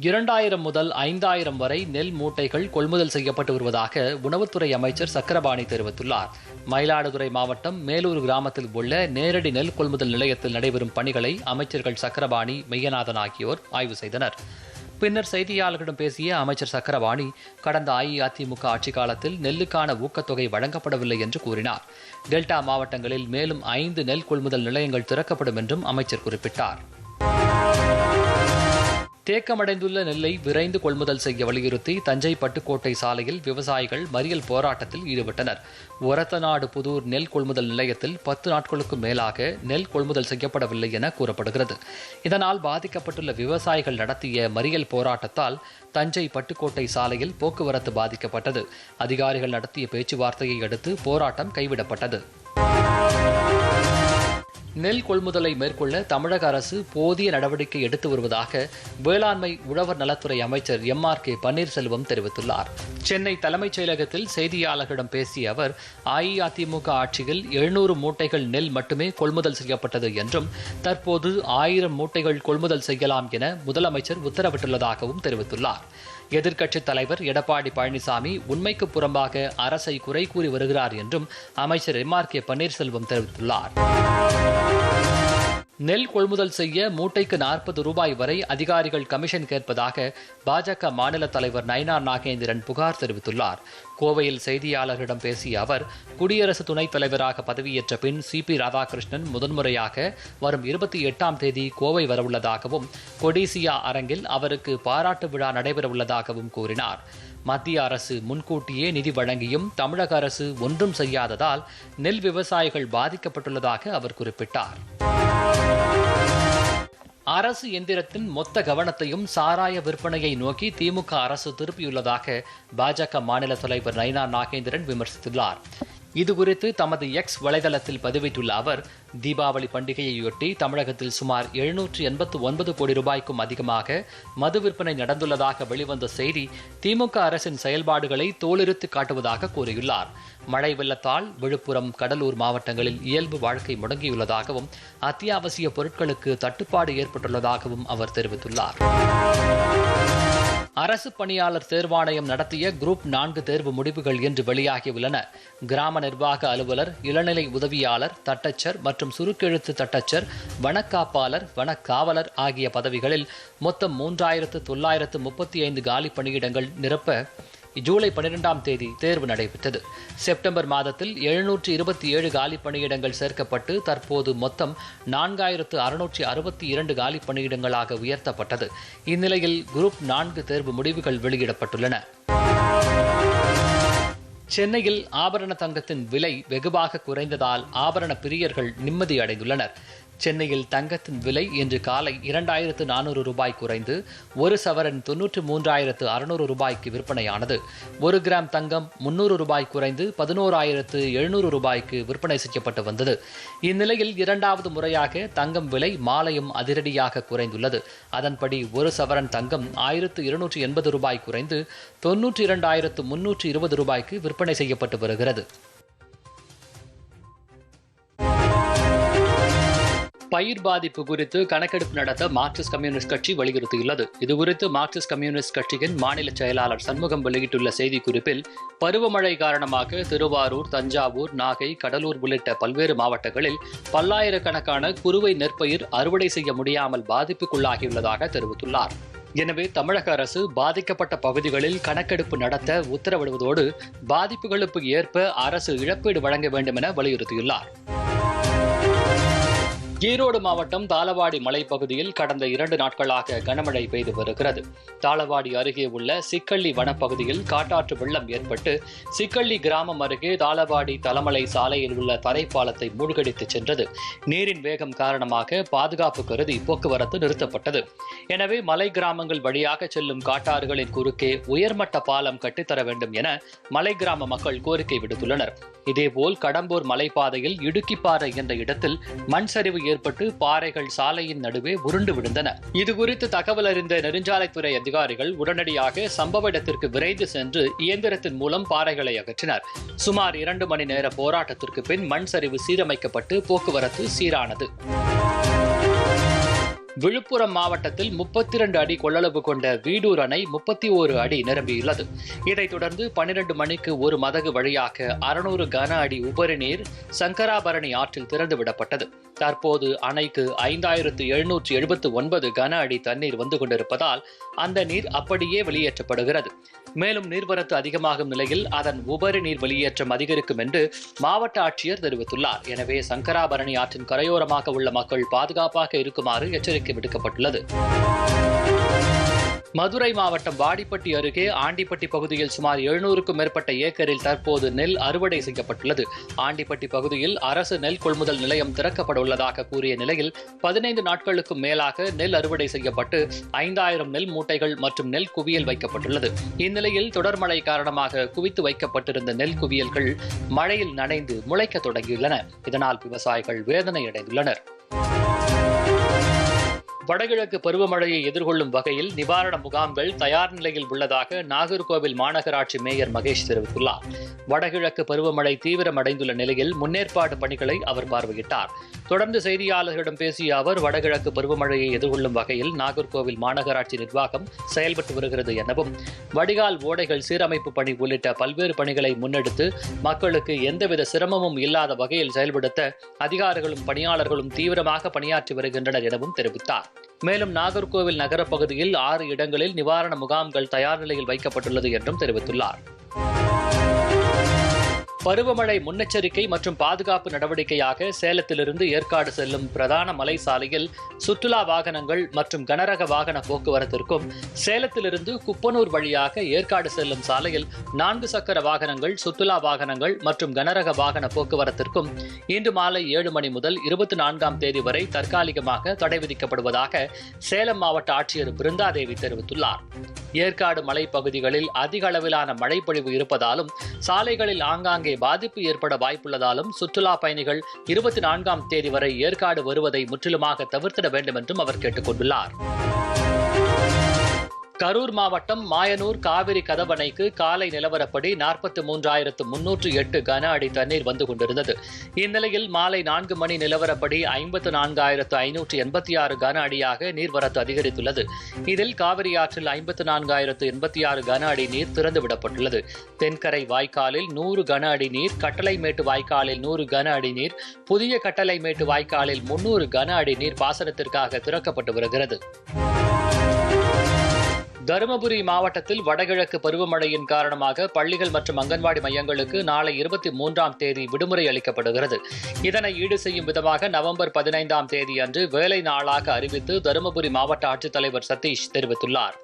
இரண்டாயிரம் முதல் ஐந்தாயிரம் வரை நெல் மூட்டைகள் கொள்முதல் செய்யப்பட்டு வருவதாக உணவுத்துறை அமைச்சர் சக்கரபாணி தெரிவித்துள்ளார். மயிலாடுதுறை மாவட்டம் மேலூர் கிராமத்தில் உள்ள நேரடி நெல் கொள்முதல் நிலையத்தில் நடைபெறும் பணிகளை அமைச்சர்கள் சக்கரபாணி மெய்யநாதன் ஆகியோர் ஆய்வு செய்தனர். பின்னர் செய்தியாளர்களிடம் பேசிய அமைச்சர் சக்கரவாணி கடந்த அஇஅதிமுக ஆட்சி காலத்தில் நெல்லுக்கான ஊக்கத்தொகை வழங்கப்படவில்லை என்று கூறினார். டெல்டா மாவட்டங்களில் மேலும் ஐந்து நெல் கொள்முதல் நிலையங்கள் திறக்கப்படும் என்றும் அமைச்சர் குறிப்பிட்டார். தேக்கமடைந்துள்ள நெல்லை விரைந்து கொள்முதல் செய்ய வலியுறுத்தி தஞ்சை பட்டுக்கோட்டை சாலையில் விவசாயிகள் மறியல் போராட்டத்தில் ஈடுபட்டனர். ஒரத்தநாடு புதூர் நெல் கொள்முதல் நிலையத்தில் பத்து நாட்களுக்கும் மேலாக நெல் கொள்முதல் செய்யப்படவில்லை என கூறப்படுகிறது. இதனால் பாதிக்கப்பட்டுள்ள விவசாயிகள் நடத்திய மறியல் போராட்டத்தால் தஞ்சை பட்டுக்கோட்டை சாலையில் போக்குவரத்து பாதிக்கப்பட்டது. அதிகாரிகள் நடத்திய பேச்சுவார்த்தையை அடுத்து போராட்டம் கைவிடப்பட்டது. நெல் கொள்முதலை மேற்கொள்ள தமிழக அரசு போதிய நடவடிக்கை எடுத்து வருவதாக வேளாண்மை உழவர் நலத்துறை அமைச்சர் எம் ஆர் கே பன்னீர்செல்வம் தெரிவித்துள்ளார். சென்னை தலைமைச் செயலகத்தில் செய்தியாளர்களிடம் பேசிய அவர் அஇஅதிமுக ஆட்சியில் எழுநூறு மூட்டைகள் நெல் மட்டுமே கொள்முதல் செய்யப்பட்டது என்றும் தற்போது ஆயிரம் மூட்டைகள் கொள்முதல் செய்யலாம் என முதலமைச்சர் உத்தரவிட்டுள்ளதாகவும் தெரிவித்துள்ளார். எதிர்க்கட்சித் தலைவர் எடப்பாடி பழனிசாமி உண்மைக்கு புறம்பாக அரசை குறை கூறி வருகிறார் என்றும் அமைச்சர் எம் ஆர் கே பன்னீர்செல்வம் தெரிவித்துள்ளார். நெல் கொள்முதல் செய்ய மூட்டைக்கு நாற்பது ரூபாய் வரை அதிகாரிகள் கமிஷன் கேட்பதாக பாஜக மாநில தலைவர் நயனார் நாகேந்திரன் புகார் தெரிவித்துள்ளார். கோவையில் செய்தியாளர்களிடம் பேசிய அவர் குடியரசு துணைத் தலைவராக பதவியேற்ற பின் சி பி ராதாகிருஷ்ணன் முதன்முறையாக வரும் இருபத்தி எட்டாம் தேதி கோவை வரவுள்ளதாகவும் கொடிசியா அரங்கில் அவருக்கு பாராட்டு விழா நடைபெறவுள்ளதாகவும் கூறினார். மத்திய அரசு முன்கூட்டியே நிதி வழங்கியும் தமிழக அரசு ஒன்றும் செய்யாததால் நெல் விவசாயிகள் பாதிக்கப்பட்டுள்ளதாக அவர் குறிப்பிட்டார். அரசு எந்திரத்தின் மொத்த கவனத்தையும் சாராய விற்பனையை நோக்கி திமுக அரசு திருப்பியுள்ளதாக பாஜக மாநில தலைவர் நயினா நாகேந்திரன் விமர்சித்துள்ளார். இதுகுறித்து தமது எக்ஸ் வலைதளத்தில் பதிவிட்டுள்ள அவர் தீபாவளி பண்டிகையையொட்டி தமிழகத்தில் சுமார் எழுநூற்று எண்பத்து ஒன்பது கோடி ரூபாய்க்கும் அதிகமாக மது விற்பனை நடந்துள்ளதாக வெளிவந்த செய்தி திமுக அரசின் செயல்பாடுகளை தோலிருத்து காட்டுவதாக கூறியுள்ளார். மழை வெள்ளத்தால் விழுப்புரம் கடலூர் மாவட்டங்களில் இயல்பு வாழ்க்கை முடங்கியுள்ளதாகவும் அத்தியாவசிய பொருட்களுக்கு தட்டுப்பாடு ஏற்பட்டுள்ளதாகவும் அவர் தெரிவித்துள்ளார். அரசு பணியாளர் தேர்வாணையம் நடத்திய குரூப் நான்கு தேர்வு முடிவுகள் இன்று வெளியாகியுள்ளன. கிராம நிர்வாக அலுவலர் இளநிலை உதவியாளர் தட்டச்சர் மற்றும் சுருக்கெழுத்து தட்டச்சர் வனக்காப்பாளர் வனக்காவலர் ஆகிய பதவிகளில் மொத்தம் மூன்றாயிரத்து தொள்ளாயிரத்து முப்பத்தி ஐந்து காலி பணியிடங்கள் நிரப்ப ஜூலை பனிரெண்டாம் தேதி தேர்வு நடைபெற்றது. செப்டம்பர் மாதத்தில் எழுநூற்றி இருபத்தி ஏழு காலி பணியிடங்கள் சேர்க்கப்பட்டு தற்போது மொத்தம் நான்காயிரத்து அறுநூற்றி அறுபத்தி இரண்டு காலி பணியிடங்களாக உயர்த்தப்பட்டது. இந்நிலையில் குரூப் நான்கு தேர்வு முடிவுகள் வெளியிடப்பட்டுள்ளன. சென்னையில் ஆபரண தங்கத்தின் விலை வெகுவாக குறைந்ததால் ஆபரண பிரியர்கள் நிம்மதி அடைந்துள்ளனர். சென்னையில் தங்கத்தின் விலை இன்று காலை இரண்டாயிரத்து நானூறு ரூபாய் குறைந்து ஒரு சவரன் தொன்னூற்று மூன்றாயிரத்து அறுநூறு ரூபாய்க்கு விற்பனையானது. ஒரு கிராம் தங்கம் முன்னூறு ரூபாய் குறைந்து பதினோராயிரத்து எழுநூறு ரூபாய்க்கு விற்பனை செய்யப்பட்டு வந்தது. இந்நிலையில் இரண்டாவது முறையாக தங்கம் விலை மாலையும் அதிரடியாக குறைந்துள்ளது. அதன்படி ஒரு சவரன் தங்கம் ஆயிரத்து இருநூற்று எண்பது ரூபாய் குறைந்து தொன்னூற்றி இரண்டாயிரத்து முன்னூற்று இருபது ரூபாய்க்கு விற்பனை செய்யப்பட்டு வருகிறது. பயிர் பாதிப்பு குறித்து கணக்கெடுப்பு நடத்த மார்க்சிஸ்ட் கம்யூனிஸ்ட் கட்சி வலியுறுத்தியுள்ளது. இதுகுறித்து மார்க்சிஸ்ட் கம்யூனிஸ்ட் கட்சியின் மாநில செயலாளர் சண்முகம் வெளியிட்டுள்ள செய்திக்குறிப்பில் பருவமழை காரணமாக திருவாரூர் தஞ்சாவூர் நாகை கடலூர் உள்ளிட்ட பல்வேறு மாவட்டங்களில் பல்லாயிரக்கணக்கான குறுவை நெற்பயிர் அறுவடை செய்ய முடியாமல் பாதிப்புக்குள்ளாகியுள்ளதாக தெரிவித்துள்ளார். எனவே தமிழக அரசு பாதிக்கப்பட்ட பகுதிகளில் கணக்கெடுப்பு நடத்த உத்தரவிடுவதோடு பாதிப்புகளுக்கு ஏற்ப அரசு இழப்பீடு வழங்க வேண்டும் என வலியுறுத்தியுள்ளார். ஈரோடு மாவட்டம் தாளவாடி மலைப்பகுதியில் கடந்த இரண்டு நாட்களாக கனமழை பெய்து வருகிறது. தாளவாடி அருகே உள்ள சிக்கள்ளி வனப்பகுதியில் காட்டாற்று வெள்ளம் ஏற்பட்டு சிக்கள்ளி கிராமம் அருகே தாளவாடி தலமலை சாலையில் உள்ள தரைப்பாலத்தை மூழ்கடித்து சென்றது. நீரின் வேகம் காரணமாக பாதுகாப்பு கருதி போக்குவரத்து நிறுத்தப்பட்டது. எனவே மலை கிராமங்கள் வழியாக செல்லும் காட்டாறுகளின் குறுக்கே உயர்மட்ட பாலம் கட்டித்தர வேண்டும் என மலை கிராம மக்கள் கோரிக்கை விடுத்துள்ளனர். இதேபோல் கடம்பூர் மலைப்பாதையில் இடுக்கிப்பாறை என்ற இடத்தில் மண் சரிவு ஏற்பட்டு பாறைகள் சாலையின் நடுவே உருண்டு விழுந்தன. இதுகுறித்து தகவல் அறிந்த நெடுஞ்சாலைத்துறை அதிகாரிகள் உடனடியாக சம்பவ இடத்திற்கு விரைந்து சென்று இயந்திரத்தின் மூலம் பாறைகளை அகற்றினர். சுமார் இரண்டு மணி நேர போராட்டத்திற்கு பின் மண் சரிவு சீரமைக்கப்பட்டு போக்குவரத்து சீரானது. விழுப்புரம் மாவட்டத்தில் முப்பத்தி இரண்டு அடி கொள்ளளவு கொண்ட வீடூர் அணை முப்பத்தி ஓரு அடி நிரம்பியுள்ளது. இதைத் தொடர்ந்து பனிரெண்டு மணிக்கு ஒரு மதகு வழியாக அறுநூறு கன அடி உபரி நீர் சங்கராபரணி ஆற்றில் திறந்துவிடப்பட்டது. தற்போது அணைக்கு ஐந்தாயிரத்து எழுநூற்று எழுபத்து ஒன்பது கன அடி தண்ணீர் வந்து கொண்டிருப்பதால் அந்த நீர் அப்படியே வெளியேற்றப்படுகிறது. மேலும் நீர்வரத்து அதிகமாகும் நிலையில் அதன் உபரி நீர் வெளியேற்றம் அதிகரிக்கும் என்று மாவட்ட ஆட்சியர் தெரிவித்துள்ளார். எனவே சங்கராபரணி ஆற்றின் கரையோரமாக உள்ள மக்கள் பாதுகாப்பாக இருக்குமாறு எச்சரிக்கை விடுக்கப்பட்டுள்ளது. மதுரை மாவட்டம் வாடிப்பட்டி அருகே ஆண்டிப்பட்டி பகுதியில் சுமார் எழுநூறுக்கும் மேற்பட்ட ஏக்கரில் தற்போது நெல் அறுவடை செய்யப்பட்டுள்ளது. ஆண்டிப்பட்டி பகுதியில் அரசு நெல் கொள்முதல் நிலையம் திறக்கப்பட உள்ளதாக கூறிய நிலையில் பதினைந்து நாட்களுக்கும் மேலாக நெல் அறுவடை செய்யப்பட்டு ஐந்தாயிரம் நெல் மூட்டைகள் மற்றும் நெல் குவியல் வைக்கப்பட்டுள்ளது. இந்நிலையில் தொடர் மழை காரணமாக குவித்து வைக்கப்பட்டிருந்த நெல் குவியல்கள் மழையில் நனைந்து முளைக்க தொடங்கியுள்ளன. இதனால் விவசாயிகள் வேதனை அடைந்துள்ளனர் வடகிழக்கு பருவமழையை எதிர்கொள்ளும் வகையில் நிவாரண முகாம்கள் தயார் நிலையில் உள்ளதாக நாகர்கோவில் மாநகராட்சி மேயர் மகேஷ் தெரிவித்துள்ளார். வடகிழக்கு பருவமழை தீவிரமடைந்துள்ள நிலையில் முன்னேற்பாடு பணிகளை அவர் பார்வையிட்டார். தொடர்ந்து செய்தியாளர்களிடம் பேசிய அவர் வடகிழக்கு பருவமழையை எதிர்கொள்ளும் வகையில் நாகர்கோவில் மாநகராட்சி நிர்வாகம் செயல்பட்டு வருகிறது எனவும் வடிகால் ஓடைகள் சீரமைப்பு பணி உள்ளிட்ட பல்வேறு பணிகளை முன்னெடுத்து மக்களுக்கு எந்தவித சிரமமும் இல்லாத வகையில் செயல்படுத்த அதிகாரிகளும் பணியாளர்களும் தீவிரமாக பணியாற்றி வருகின்றனர் எனவும் தெரிவித்தார். மேலும் நாகர்கோவில் நகரப் பகுதியில் ஆறு இடங்களில் நிவாரண முகாம்கள் தயார் நிலையில் வைக்கப்பட்டுள்ளது என்றும் தெரிவித்துள்ளார். பருவமழை முன்னெச்சரிக்கை மற்றும் பாதுகாப்பு நடவடிக்கையாக சேலத்திலிருந்து ஏற்காடு செல்லும் பிரதான மலை சாலையில் சுற்றுலா வாகனங்கள் மற்றும் கனரக வாகன போக்குவரத்திற்கும் சேலத்திலிருந்து குப்பனூர் வழியாக ஏற்காடு செல்லும் சாலையில் நான்கு சக்கர வாகனங்கள் சுற்றுலா வாகனங்கள் மற்றும் கனரக வாகன போக்குவரத்திற்கும் இன்று மாலை ஏழு மணி முதல் இருபத்தி நான்காம் தேதி வரை தற்காலிகமாக தடை விதிக்கப்படுவதாக சேலம் மாவட்ட ஆட்சியர் பிருந்தாதேவி தெரிவித்துள்ளார். ஏற்காடு மலைப்பகுதிகளில் அதிக அளவிலான மழைப்பொழிவு இருப்பதாலும் சாலைகளில் ஆங்காங்கே பாதிப்பு ஏற்பட வாய்ப்புள்ளதாலும் சுற்றுலா பயணிகள் இருபத்தி நான்காம் தேதி வரை ஏற்காடு வருவதை முற்றிலுமாக தவிர்த்திட வேண்டும் என்றும் அவர் கேட்டுக் கொண்டுள்ளார் கரூர் மாவட்டம் மாயனூர் காவிரி கதவணைக்கு காலை நிலவரப்படி நாற்பத்தி மூன்றாயிரத்து முன்னூற்று எட்டு கன அடி தண்ணீர் வந்து கொண்டிருந்தது. இந்நிலையில் மாலை நான்கு மணி நிலவரப்படி ஐம்பத்து நான்காயிரத்து ஐநூற்று எண்பத்தி ஆறு கன அடியாக நீர்வரத்து அதிகரித்துள்ளது. இதில் காவிரி ஆற்றில் ஐம்பத்து நான்காயிரத்து எண்பத்தி ஆறு கன அடி நீர் திறந்துவிடப்பட்டுள்ளது தென்கரை வாய்க்காலில் நூறு கன அடி நீர் கட்டளைமேட்டு வாய்க்காலில் நூறு கன அடி நீர் புதிய கட்டளைமேட்டு வாய்க்காலில் முன்னூறு கன அடி நீர் பாசனத்திற்காக திறக்கப்பட்டு வருகிறது. தருமபுரி மாவட்டத்தில் வடகிழக்கு பருவமழையின் காரணமாக பள்ளிகள் மற்றும் அங்கன்வாடி மையங்களுக்கு நாளை இருபத்தி மூன்றாம் தேதி விடுமுறை அளிக்கப்படுகிறது. இதனை ஈடு செய்யும் விதமாக நவம்பர் பதினைந்தாம் தேதி அன்று வேலை நாளாக அறிவித்து தருமபுரி மாவட்ட ஆட்சித்தலைவர் சதீஷ் தெரிவித்துள்ளார்.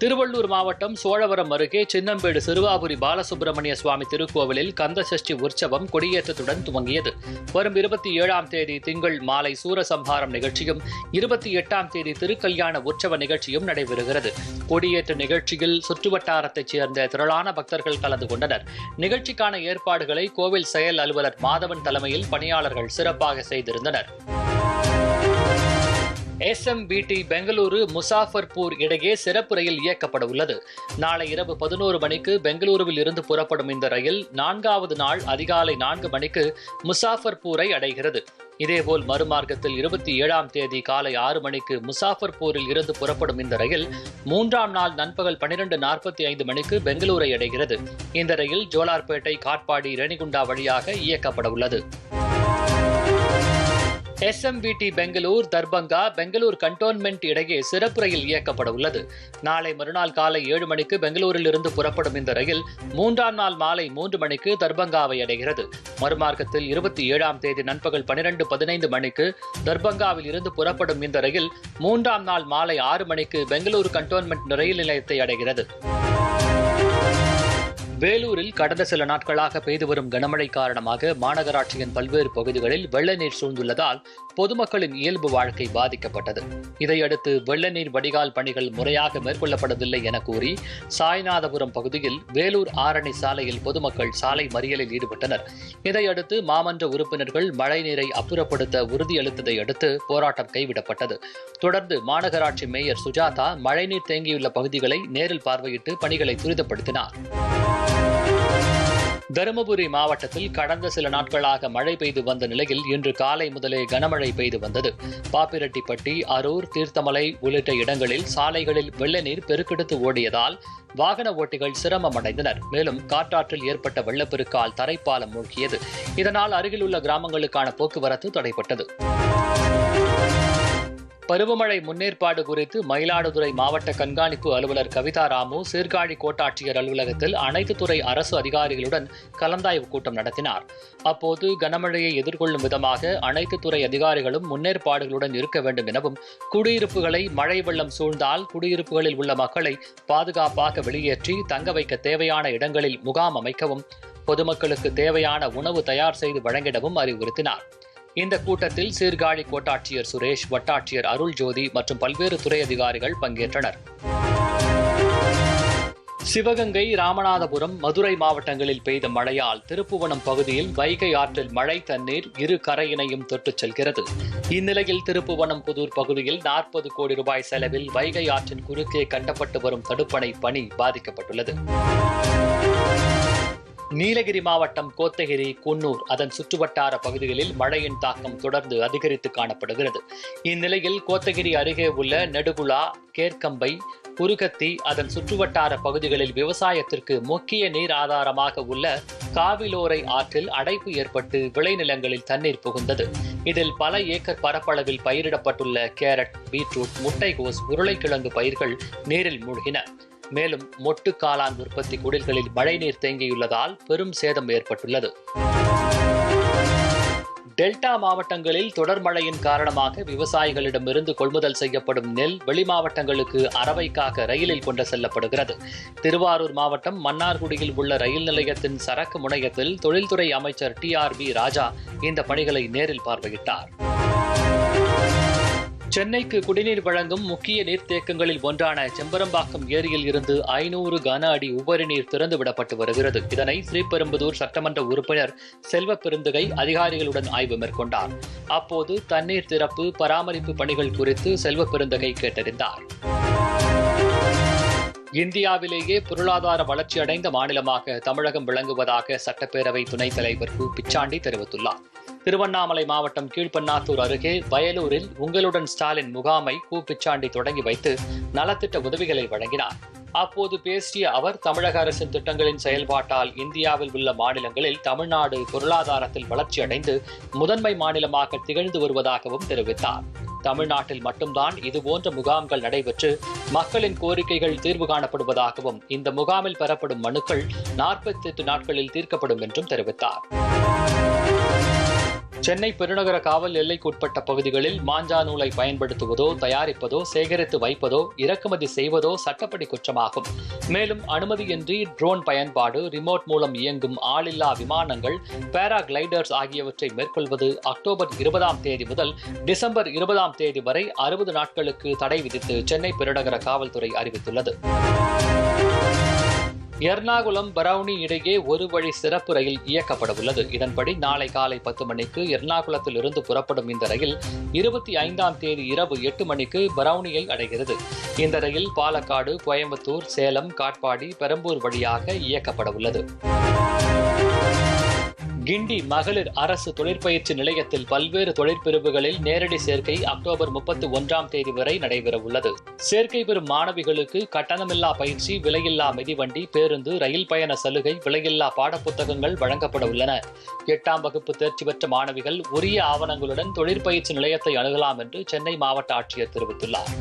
திருவள்ளூர் மாவட்டம் சோழவரம் அருகே சின்னம்பேடு சிறுவாபுரி பாலசுப்பிரமணிய சுவாமி திருக்கோவிலில் கந்தசஷ்டி உற்சவம் கொடியேற்றத்துடன் துவங்கியது. வரும் இருபத்தி ஏழாம் தேதி திங்கள் மாலை சூரசம்ஹாரம் நிகழ்ச்சியும் இருபத்தி எட்டாம் தேதி திருக்கல்யாண உற்சவ நிகழ்ச்சியும் நடைபெறுகிறது. கொடியேற்ற நிகழ்ச்சியில் சுற்றுவட்டாரத்தைச் சேர்ந்த திரளான பக்தர்கள் கலந்து கொண்டனர். நிகழ்ச்சிக்கான ஏற்பாடுகளை கோவில் செயல் அலுவலர் மாதவன் தலைமையில் பணியாளர்கள் சிறப்பாக செய்திருந்தனர். எஸ்எம்பிடி பெங்களூரு முசாஃபர்பூர் இடையே சிறப்பு ரயில் இயக்கப்பட உள்ளது. நாளை இரவு பதினோரு மணிக்கு பெங்களூருவில் இருந்து புறப்படும் இந்த ரயில் நான்காவது நாள் அதிகாலை நான்கு மணிக்கு முசாஃபர்பூரை அடைகிறது. இதேபோல் மறுமார்க்கத்தில் இருபத்தி ஏழாம் தேதி காலை ஆறு மணிக்கு முசாஃபர்பூரில் இருந்து புறப்படும் இந்த ரயில் மூன்றாம் நாள் நண்பகல் பனிரெண்டு நாற்பத்தி ஐந்து மணிக்கு பெங்களூரை அடைகிறது. இந்த ரயில் ஜோலார்பேட்டை காட்பாடி ரேணிகுண்டா வழியாக இயக்கப்பட உள்ளது. எஸ்எம்பிடி பெங்களூர் தர்பங்கா பெங்களூர் கண்டோன்மெண்ட் இடையே சிறப்பு ரயில் இயக்கப்பட உள்ளது. நாளை மறுநாள் காலை ஏழு மணிக்கு பெங்களூரில் இருந்து புறப்படும் இந்த ரயில் மூன்றாம் நாள் மாலை மூன்று மணிக்கு தர்பங்காவை அடைகிறது. மறுமார்க்கத்தில் இருபத்தி ஏழாம் தேதி நண்பகல் பனிரெண்டு பதினைந்து மணிக்கு தர்பங்காவில் இருந்து புறப்படும் இந்த ரயில் மூன்றாம் நாள் மாலை ஆறு மணிக்கு பெங்களூரு கண்டோன்மெண்ட் ரயில் நிலையத்தை அடைகிறது. வேலூரில் கடந்த சில நாட்களாக பெய்து வரும் கனமழை காரணமாக மாநகராட்சியின் பல்வேறு பகுதிகளில் வெள்ள நீர் சூழ்ந்துள்ளதால் பொதுமக்களின் இயல்பு வாழ்க்கை பாதிக்கப்பட்டது. இதையடுத்து வெள்ள நீர் வடிகால் பணிகள் முறையாக மேற்கொள்ளப்படவில்லை என கூறி சாய்நாதபுரம் பகுதியில் வேலூர் ஆரணி சாலையில் பொதுமக்கள் சாலை மறியலில் ஈடுபட்டனர். இதையடுத்து மாமன்ற உறுப்பினர்கள் மழைநீரை அப்புறப்படுத்த உறுதியளித்ததை அடுத்து போராட்டம் கைவிடப்பட்டது. தொடர்ந்து மாநகராட்சி மேயர் சுஜாதா மழைநீர் தேங்கியுள்ள பகுதிகளை நேரில் பார்வையிட்டு பணிகளை துரிதப்படுத்தினார். தருமபுரி மாவட்டத்தில் கடந்த சில நாட்களாக மழை பெய்து வந்த நிலையில் இன்று காலை முதலே கனமழை பெய்து வந்தது. பாப்பிரெட்டிப்பட்டி அரூர் தீர்த்தமலை உள்ளிட்ட இடங்களில் சாலைகளில் வெள்ள நீர் பெருக்கெடுத்து ஓடியதால் வாகன ஓட்டிகள் சிரமம் அடைந்தனர் மேலும் காற்றாற்றில் ஏற்பட்ட வெள்ளப்பெருக்கால் தரைப்பாலம் மூழ்கியது. இதனால் அருகிலுள்ள கிராமங்களுக்கான போக்குவரத்து தடைப்பட்டது பருவமழை முன்னேற்பாடு குறித்து மயிலாடுதுறை மாவட்ட கண்காணிப்பு அலுவலர் கவிதா ராமு சீர்காழி கோட்டாட்சியர் அலுவலகத்தில் அனைத்து துறை அரசு அதிகாரிகளுடன் கலந்தாய்வு கூட்டம் நடத்தினார். அப்போது கனமழையை எதிர்கொள்ளும் விதமாக அனைத்து துறை அதிகாரிகளும் முன்னேற்பாடுகளுடன் இருக்க வேண்டும் எனவும் குடியிருப்புகளை மழை வெள்ளம் சூழ்ந்தால் குடியிருப்புகளில் உள்ள மக்களை பாதுகாப்பாக வெளியேற்றி தங்க வைக்க தேவையான இடங்களில் முகாம் அமைக்கவும் பொதுமக்களுக்கு தேவையான உணவு தயார் செய்து வழங்கிடவும் அறிவுறுத்தினார். இந்த கூட்டத்தில் சீர்காழி கோட்டாட்சியர் சுரேஷ் வட்டாட்சியர் அருள் ஜோதி மற்றும் பல்வேறு துறை அதிகாரிகள் பங்கேற்றனர். சிவகங்கை ராமநாதபுரம் மதுரை மாவட்டங்களில் பெய்த மழையால் திருப்புவனம் பகுதியில் வைகை ஆற்றில் மழை தண்ணீர் இரு கரையினையும் தொட்டுச் செல்கிறது. இந்நிலையில் திருப்புவனம் புதூர் பகுதியில் நாற்பது கோடி ரூபாய் செலவில் வைகை ஆற்றின் குறுக்கே கட்டப்பட்டு வரும் தடுப்பணை பணி பாதிக்கப்பட்டுள்ளது. நீலகிரி மாவட்டம் கோத்தகிரி குன்னூர் அதன் சுற்றுவட்டார பகுதிகளில் மழையின் தாக்கம் தொடர்ந்து அதிகரித்து காணப்படுகிறது. இந்நிலையில் கோத்தகிரி அருகே உள்ள நெடுகுலா கேர்க்கம்பை குறுகத்தி அதன் சுற்றுவட்டார பகுதிகளில் விவசாயத்திற்கு முக்கிய நீர் ஆதாரமாக உள்ள காவிலோரை ஆற்றில் அடைப்பு ஏற்பட்டு விளைநிலங்களில் தண்ணீர் புகுந்தது. இதில் பல ஏக்கர் பரப்பளவில் பயிரிடப்பட்டுள்ள கேரட் பீட்ரூட் முட்டைகோஸ் உருளைக்கிழங்கு பயிர்கள் நீரில் மூழ்கின. மேலும் மொட்டு காளான் உற்பத்தி குடில்களில் மழைநீர் தேங்கியுள்ளதால் பெரும் சேதம் ஏற்பட்டுள்ளது. டெல்டா மாவட்டங்களில் தொடர் மழையின் காரணமாக விவசாயிகளிடமிருந்து கொள்முதல் செய்யப்படும் நெல் வெளி மாவட்டங்களுக்கு அரவைக்காக ரயிலில் கொண்டு செல்லப்படுகிறது. திருவாரூர் மாவட்டம் மன்னார்குடியில் உள்ள ரயில் நிலையத்தின் சரக்கு முனையத்தில் தொழில்துறை அமைச்சர் டி ஆர் பி ராஜா இந்த பணிகளை நேரில் பார்வையிட்டார். சென்னைக்கு குடிநீர் வழங்கும் முக்கிய நீர்த்தேக்கங்களில் ஒன்றான செம்பரம்பாக்கம் ஏரியில் இருந்து ஐநூறு கன அடி உபரி நீர் திறந்து விடப்பட்டு வருகிறது. இதனை ஸ்ரீபெரும்புதூர் சட்டமன்ற உறுப்பினர் செல்வ பெருந்துகை அதிகாரிகளுடன் ஆய்வு மேற்கொண்டார். அப்போது தண்ணீர் திறப்பு பராமரிப்பு பணிகள் குறித்து செல்வ பெருந்தகை கேட்டறிந்தார். இந்தியாவிலேயே பொருளாதார வளர்ச்சி அடைந்த மாநிலமாக தமிழகம் விளங்குவதாக சட்டப்பேரவை துணைத் தலைவர் கு. பிச்சாண்டி தெரிவித்துள்ளார். திருவண்ணாமலை மாவட்டம் கீழ்பன்னாத்தூர் அருகே வயலூரில் உங்களுடன் ஸ்டாலின் முகாமை கு. பிச்சாண்டி தொடங்கி வைத்து நலத்திட்ட உதவிகளை வழங்கினார். அப்போது பேசிய அவர் தமிழக அரசின் திட்டங்களின் செயல்பாட்டால் இந்தியாவில் உள்ள மாநிலங்களில் தமிழ்நாடு பொருளாதாரத்தில் வளர்ச்சியடைந்து முதன்மை மாநிலமாக திகழ்ந்து வருவதாகவும் தெரிவித்தார். தமிழ்நாட்டில் மட்டும்தான் இதுபோன்ற முகாம்கள் நடைபெற்று மக்களின் கோரிக்கைகள் தீர்வு காணப்படுவதாகவும் இந்த முகாமில் பெறப்படும் மனுக்கள் நாற்பத்தி எட்டு நாட்களில் தீர்க்கப்படும் என்றும் தெரிவித்தார். சென்னை பெருநகர காவல் எல்லைக்குட்பட்ட பகுதிகளில் மாஞ்சா நூலை பயன்படுத்துவதோ தயாரிப்பதோ சேகரித்து வைப்பதோ இறக்குமதி செய்வதோ சட்டப்படி குற்றமாகும். மேலும் அனுமதியின்றி ட்ரோன் பயன்பாடு ரிமோட் மூலம் இயங்கும் ஆளில்லா விமானங்கள் பேராகிளைடர்ஸ் ஆகியவற்றை மேற்கொள்வது அக்டோபர் இருபதாம் தேதி முதல் டிசம்பர் இருபதாம் தேதி வரை அறுபது நாட்களுக்கு தடை விதித்து சென்னை பெருநகர காவல்துறை அறிவித்துள்ளது. எர்ணாகுளம் பரௌனி இடையே ஒரு வழி சிறப்பு ரயில் இயக்கப்பட உள்ளது இதன்படி நாளை காலை பத்து மணிக்கு எர்ணாகுளத்தில் இருந்து புறப்படும் இந்த ரயில் இருபத்தி ஐந்தாம் தேதி இரவு எட்டு மணிக்கு பரௌனியை அடைகிறது. இந்த ரயில் பாலக்காடு கோயம்புத்தூர் சேலம் காட்பாடி பெரம்பூர் வழியாக இயக்கப்பட உள்ளது கிண்டி மகளிர் அரசு தொழிற்பயிற்சி நிலையத்தில் பல்வேறு தொழிற்பிரிவுகளில் நேரடி சேர்க்கை அக்டோபர் முப்பத்தி ஒன்றாம் தேதி வரை நடைபெற உள்ளது சேர்க்கை பெறும் மாணவிகளுக்கு கட்டணமில்லா பயிற்சி விலையில்லா மிதிவண்டி பேருந்து ரயில் பயண சலுகை விலையில்லா பாடப்புத்தகங்கள் வழங்கப்பட உள்ளன. எட்டாம் வகுப்பு தேர்ச்சி பெற்ற மாணவிகள் உரிய ஆவணங்களுடன் தொழிற்பயிற்சி நிலையத்தை அணுகலாம் என்று சென்னை மாவட்ட ஆட்சியர் தெரிவித்துள்ளார்.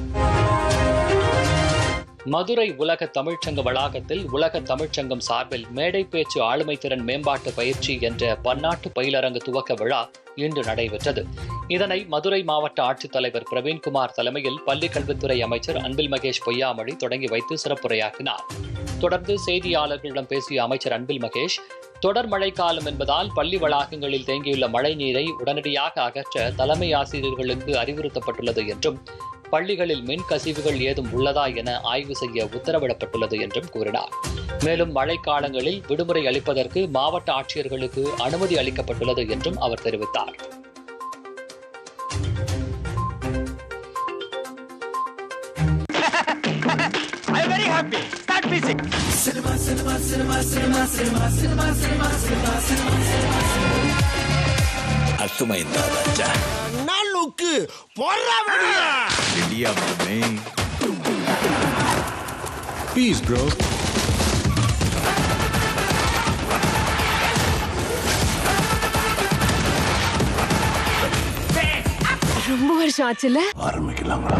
மதுரை உலக தமிழ்ச்சங்க வளாகத்தில் உலக தமிழ்ச்சங்கம் சார்பில் மேடை பேச்சு ஆளுமை திறன் மேம்பாட்டு பயிற்சி என்ற பன்னாட்டு பயிலரங்கு துவக்க விழா இன்று நடைபெற்றது. இதனை மதுரை மாவட்ட ஆட்சித்தலைவர் பிரவீன்குமார் தலைமையில் பள்ளிக் கல்வித்துறை அமைச்சர் அன்பில் மகேஷ் பொய்யாமொழி தொடங்கி வைத்து சிறப்புரையாக்கினார். தொடர்ந்து செய்தியாளர்களிடம் பேசிய அமைச்சர் அன்பில் மகேஷ் தொடர் மழைக்காலம் என்பதால் பள்ளி வளாகங்களில் தேங்கியுள்ள மழை நீரை உடனடியாக அகற்ற தலைமை ஆசிரியர்களுக்கு அறிவுறுத்தப்பட்டுள்ளது என்றும் பள்ளிகளில் மின் கசிவுகள் ஏதும் உள்ளதா என ஆய்வு செய்ய உத்தரவிடப்பட்டுள்ளது என்றும் கூறினார். மேலும் மழைக்காலங்களில் விடுமுறை அளிப்பதற்கு மாவட்ட ஆட்சியர்களுக்கு அனுமதி அளிக்கப்பட்டுள்ளது என்றும் அவர் தெரிவித்தார். Cinema cinema cinema cinema cinema cinema cinema cinema cinema cinema அத்துமையின் இருக்கு ரெடியா மாமே. பீஸ் ப்ரோ ரொம்ப வருஷம் ஆச்சுல ஆரம்பிக்கலாங்களா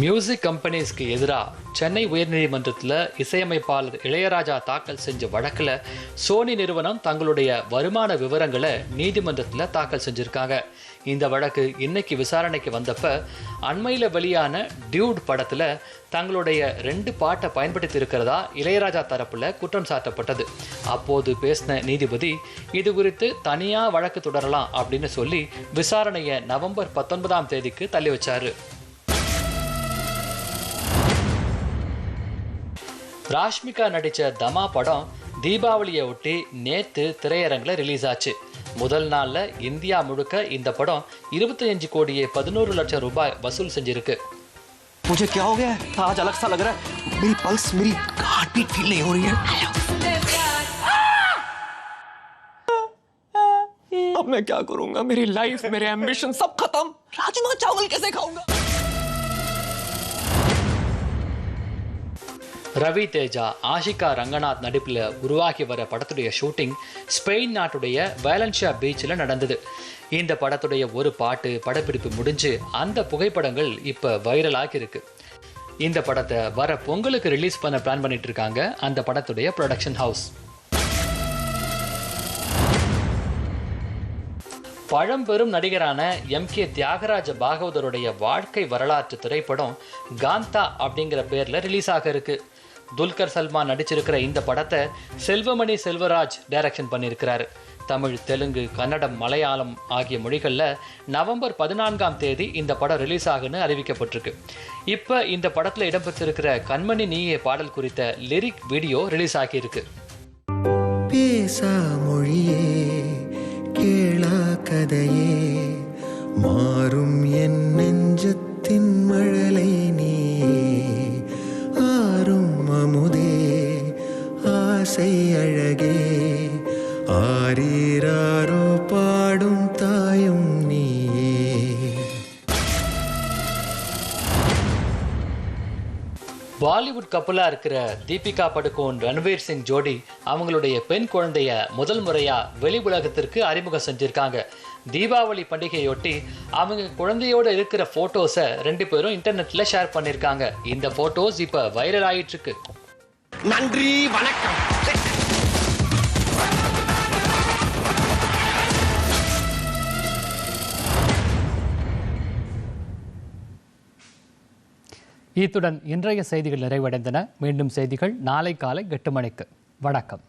மியூசிக் கம்பெனிஸ்க்கு எதிராக சென்னை உயர்நீதிமன்றத்தில் இசையமைப்பாளர் இளையராஜா தாக்கல் செஞ்ச வழக்கில் சோனி நிறுவனம் தங்களுடைய வருமான விவரங்களை நீதிமன்றத்தில் தாக்கல் செஞ்சுருக்காங்க. இந்த வழக்கு இன்னைக்கு விசாரணைக்கு வந்தப்ப அண்மையில் வெளியான டியூட் படத்தில் தங்களுடைய ரெண்டு பாட்டை பயன்படுத்தி இருக்கிறதா இளையராஜா தரப்பில் குற்றம் சாட்டப்பட்டது. அப்போது பேசின நீதிபதி இது குறித்து தனியாக வழக்கு தொடரலாம் அப்படின்னு சொல்லி விசாரணையை நவம்பர் பத்தொன்பதாம் தேதிக்கு தள்ளி வச்சாரு. ராஷ்மிகா நடித்த தமா படம் தீபாவளியை ஒட்டி நேத்து திரையரங்கில் ரிலீஸ் ஆச்சு முதல் நாளில் இந்தியா முழுக்க இந்த படம் இருபத்தி அஞ்சு கோடியே பதினோரு லட்சம் ரூபாய் வசூல் செஞ்சிருக்கு मुझे क्या हो गया है आज अलग सा लग रहा है मेरी पल्स मेरी हार्ट बीट फील नहीं हो रही है अब मैं क्या करूंगा मेरी लाइफ मेरे एम्बिशन सब खत्म राजमा चावल कैसे खाऊंगा ரவி தேஜா ஆஷிகா ரங்கநாத் நடிப்பில் உருவாகி வர படத்துடைய ஷூட்டிங் ஸ்பெயின் நாட்டுடைய வேலன்ஷியா பீச்சில் நடந்தது. இந்த படத்துடைய ஒரு பாட்டு படப்பிடிப்பு முடிஞ்சு அந்த புகைப்படங்கள் இப்போ வைரலாகி இருக்கு இந்த படத்தை வர பொங்கலுக்கு ரிலீஸ் பண்ண பிளான் பண்ணிட்டு இருக்காங்க அந்த படத்துடைய ப்ரொடக்ஷன் ஹவுஸ் பழம்பெரும் நடிகரான எம் கே தியாகராஜ பாகவதருடைய வாழ்க்கை வரலாற்று திரைப்படம் காந்தா அப்படிங்கிற பேர்ல ரிலீஸ் ஆக இருக்கு. துல்கர் சல்மான் நடிச்சிருக்கிற இந்த படத்தை செல்வமணி செல்வராஜ் டைரக்ஷன் பண்ணியிருக்கிறாரு. தமிழ் தெலுங்கு கன்னடம் மலையாளம் ஆகிய மொழிகளில் நவம்பர் பதினான்காம் தேதி இந்த படம் ரிலீஸ் ஆகுன்னு அறிவிக்கப்பட்டிருக்கு. இப்போ இந்த படத்தில் இடம்பெற்றிருக்கிற கண்மணி நீயே பாடல் குறித்த லிரிக் வீடியோ ரிலீஸ் ஆகியிருக்கு. பேசா மொழியே கேளா கதையே மாறும் என் நெஞ்சத்தின் மழலை அமுதே ஆசை அழகே. ஆரீராரோ பாடும் தாயும் நீயே. பாலிவுட் கப்பலா இருக்கிற தீபிகா படுகோன் ரன்வீர் சிங் ஜோடி அவங்களுடைய பெண் குழந்தைய முதல் முறையா வெளி உலகத்திற்கு அறிமுகம் செஞ்சிருக்காங்க. தீபாவளி பண்டிகையொட்டி அவங்க குழந்தையோட இருக்கிற ஃபோட்டோஸை ரெண்டு பேரும் இன்டர்நெட்டில் ஷேர் பண்ணியிருக்காங்க இந்த ஃபோட்டோஸ் இப்போ வைரல் ஆயிட்டுருக்கு. நன்றி வணக்கம். இத்துடன் இன்றைய செய்திகள் நிறைவடைந்தன. மீண்டும் செய்திகள் நாளை காலை எட்டு மணிக்கு. வணக்கம்.